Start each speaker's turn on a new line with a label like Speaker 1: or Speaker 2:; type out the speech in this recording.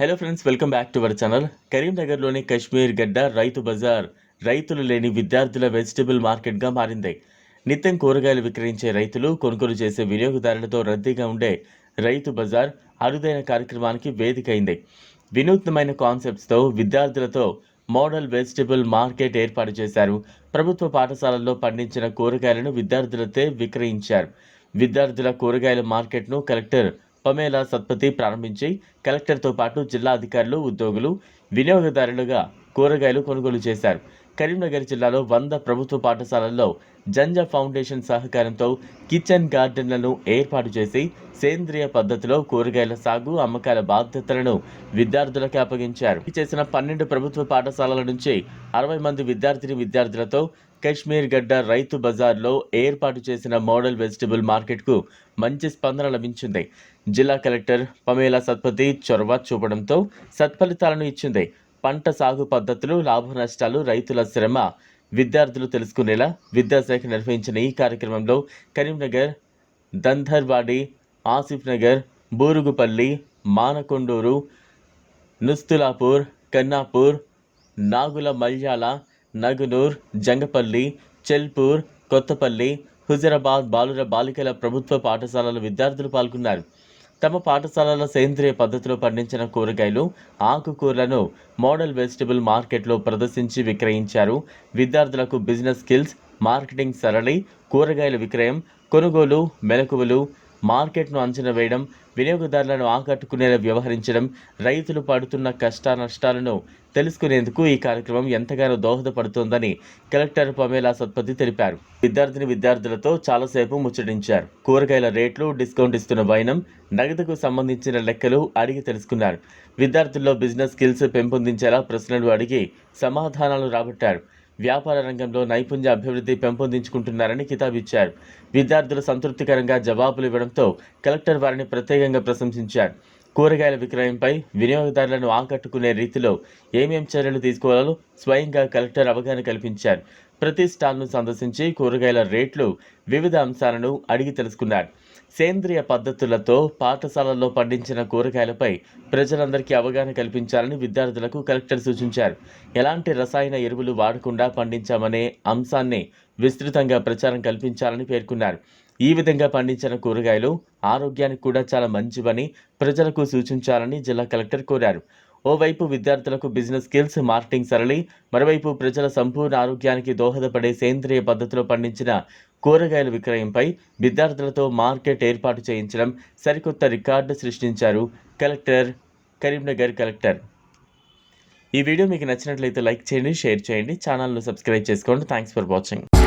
Speaker 1: Hello friends welcome back to our channel కరీంనగర్లోని కశ్మీర్ గడ్డ రైతు బజార్ రైతులు లేని విద్యార్థుల వెజిటబుల్ మార్కెట్గా మారింది. నిత్యం కూరగాయలు విక్రయించే రైతులు కొనుగోలు చేసే వినియోగదారులతో రద్దీగా ఉండే రైతు బజార్ అరుదైన కార్యక్రమానికి వేదిక అయింది. వినూత్నమైన కాన్సెప్ట్స్తో విద్యార్థులతో మోడల్ వెజిటబుల్ మార్కెట్ ఏర్పాటు చేశారు. ప్రభుత్వ పాఠశాలల్లో పండించిన కూరగాయలను విద్యార్థులతో విక్రయించారు. విద్యార్థుల కూరగాయల మార్కెట్ను కలెక్టర్ పమేలా సత్పతి ప్రారంభించి కలెక్టర్తో పాటు జిల్లా అధికారులు ఉద్యోగులు వినియోగదారులుగా కూరగాయలు కొనుగోలు చేశారు. కరీంనగర్ జిల్లాలో వంద ప్రభుత్వ పాఠశాలల్లో జంజా ఫౌండేషన్ సహకారంతో కిచెన్ గార్డెన్లను ఏర్పాటు చేసి సేంద్రియ పద్ధతిలో కూరగాయల సాగు అమ్మకాల బాధ్యతలను విద్యార్థులకు అప్పగించారు. చేసిన పన్నెండు ప్రభుత్వ పాఠశాలల నుంచి అరవై మంది విద్యార్థిని విద్యార్థులతో కశ్మీర్ గడ్డ రైతు బజార్లో ఏర్పాటు చేసిన మోడల్ వెజిటబుల్ మార్కెట్కు మంచి స్పందన లభించింది. జిల్లా కలెక్టర్ పమేలా సత్పతి చొరవ చూపడంతో సత్ఫలితాలను ఇచ్చింది. పంట సాగు పద్ధతులు లాభ నష్టాలు రైతుల శ్రమ విద్యార్థులు తెలుసుకునేలా విద్యాశాఖ నిర్వహించిన ఈ కార్యక్రమంలో కరీంనగర్ దంధర్వాడి ఆసిఫ్ నగర్ బూరుగుపల్లి మానకొండూరు నుస్తులాపూర్ కన్నాపూర్ నాగుల మల్యాల నగునూర్ జంగపల్లి చెల్పూర్ కొత్తపల్లి హుజరాబాద్ బాలుర బాలికల ప్రభుత్వ పాఠశాలల విద్యార్థులు పాల్గొన్నారు. తమ పాఠశాలలో సేంద్రియ పద్ధతిలో పండించిన కూరగాయలు ఆకుకూరలను మోడల్ వెజిటబుల్ మార్కెట్లో ప్రదర్శించి విక్రయించారు. విద్యార్థులకు బిజినెస్ స్కిల్స్ మార్కెటింగ్ సరళి కూరగాయల విక్రయం కొనుగోలు మెలకువలు మార్కెట్ను అంచనా వేయడం వినియోగదారులను ఆకట్టుకునేలా వ్యవహరించడం రైతులు పడుతున్న కష్ట నష్టాలను తెలుసుకునేందుకు ఈ కార్యక్రమం ఎంతగానో దోహదపడుతోందని కలెక్టర్ పమేలా సత్పతి తెలిపారు. విద్యార్థిని విద్యార్థులతో చాలాసేపు ముచ్చటించారు. కూరగాయల రేట్లు డిస్కౌంట్ ఇస్తున్న వైనం నగదుకు సంబంధించిన లెక్కలు అడిగి తెలుసుకున్నారు. విద్యార్థుల్లో బిజినెస్ స్కిల్స్ పెంపొందించేలా ప్రశ్నలు అడిగి సమాధానాలు రాబట్టారు. వ్యాపార రంగంలో నైపుణ్య అభివృద్ధి పెంపొందించుకుంటున్నారని కితాబిచ్చారు విద్యార్థులు సంతృప్తికరంగా జవాబులు ఇవ్వడంతో కలెక్టర్ వారిని ప్రత్యేకంగా ప్రశంసించారు. కూరగాయల విక్రయంపై వినియోగదారులను ఆకట్టుకునే రీతిలో ఏమేం చర్యలు తీసుకోవాలో స్వయంగా కలెక్టర్ అవగాహన కల్పించారు. ప్రతి స్టాల్ను సందర్శించి కూరగాయల రేట్లు వివిధ అంశాలను అడిగి తెలుసుకున్నారు. సేంద్రియ పద్ధతులతో పాఠశాలల్లో పండించిన కూరగాయలపై ప్రజలందరికీ అవగాహన కల్పించాలని విద్యార్థులకు కలెక్టర్ సూచించారు. ఎలాంటి రసాయన ఎరువులు వాడకుండా పండించామనే అంశాన్ని విస్తృతంగా ప్రచారం కల్పించాలని పేర్కొన్నారు. ఈ విధంగా పండించిన కూరగాయలు ఆరోగ్యానికి కూడా చాలా మంచివని ప్రజలకు సూచించాలని జిల్లా కలెక్టర్ కోరారు. ఓవైపు విద్యార్థులకు బిజినెస్ స్కిల్స్ మార్కెటింగ్ సరళి మరోవైపు ప్రజల సంపూర్ణ ఆరోగ్యానికి దోహదపడే సేంద్రియ పద్ధతిలో పండించిన కూరగాయల విక్రయంపై విద్యార్థులతో మార్కెట్ ఏర్పాటు చేయించడం సరికొత్త రికార్డు సృష్టించారు కలెక్టర్ కరీంనగర్ కలెక్టర్. ఈ వీడియో మీకు నచ్చినట్లయితే లైక్ చేయండి షేర్ చేయండి ఛానల్ను సబ్స్క్రైబ్ చేసుకోండి. Thanks for watching